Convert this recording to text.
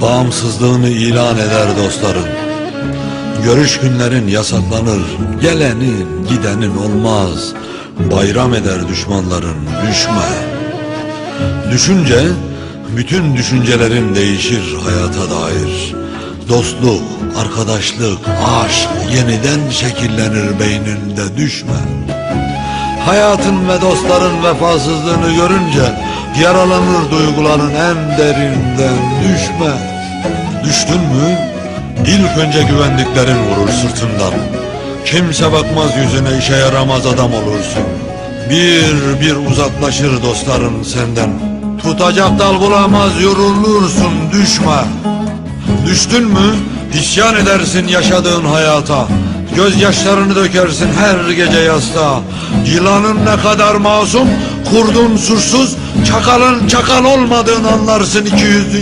bağımsızlığını ilan eder dostlarım. Görüş günlerin yasaklanır, gelenin gidenin olmaz. Bayram eder düşmanların, düşme. Düşünce, bütün düşüncelerin değişir hayata dair. Dostluk, arkadaşlık, aşk yeniden şekillenir beyninde düşme. Hayatın ve dostların vefasızlığını görünce yaralanır duyguların en derinden düşme. Düştün mü? İlk önce güvendiklerin vurur sırtından. Kimse bakmaz yüzüne işe yaramaz adam olursun. Bir bir uzaklaşır dostların senden. Tutacak dal bulamaz yorulursun düşme. Düştün mü isyan edersin yaşadığın hayata. Gözyaşlarını dökersin her gece yastığa. Yılanın ne kadar masum, kurdun suçsuz, çakalın çakal olmadığını anlarsın iki yüzlü